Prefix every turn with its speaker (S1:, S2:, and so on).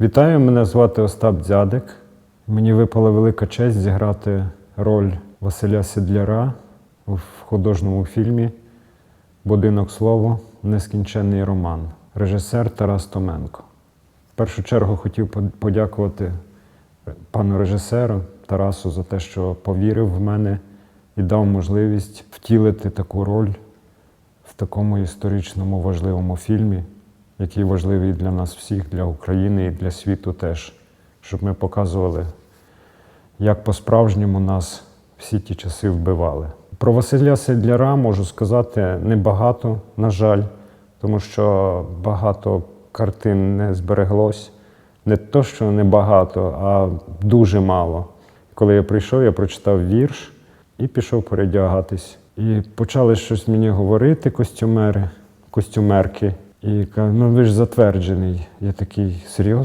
S1: Вітаю, мене звати Остап Дзядик. Мені випала велика честь зіграти роль Василя Сідляра в художньому фільмі Будинок слово Нескінченний роман. Режисер Тарас Томенко. В першу чергу хотів подякувати пану режисеру Тарасу за те, що повірив в мене і дав можливість втілити таку роль в такому історичному важливому фільмі, який важливий для нас всіх, для України і для світу теж, щоб ми показували, як по-справжньому нас всі ті часи вбивали. Про Василя Седляра можу сказати небагато, на жаль, тому що багато картин не збереглось. Не то, що небагато, а дуже мало. Коли я прийшов, я прочитав вірш і пішов передягатись. І почали щось мені говорити костюмери, костюмерки. І каже, ну ви ж затверджений. Я такий серйозно.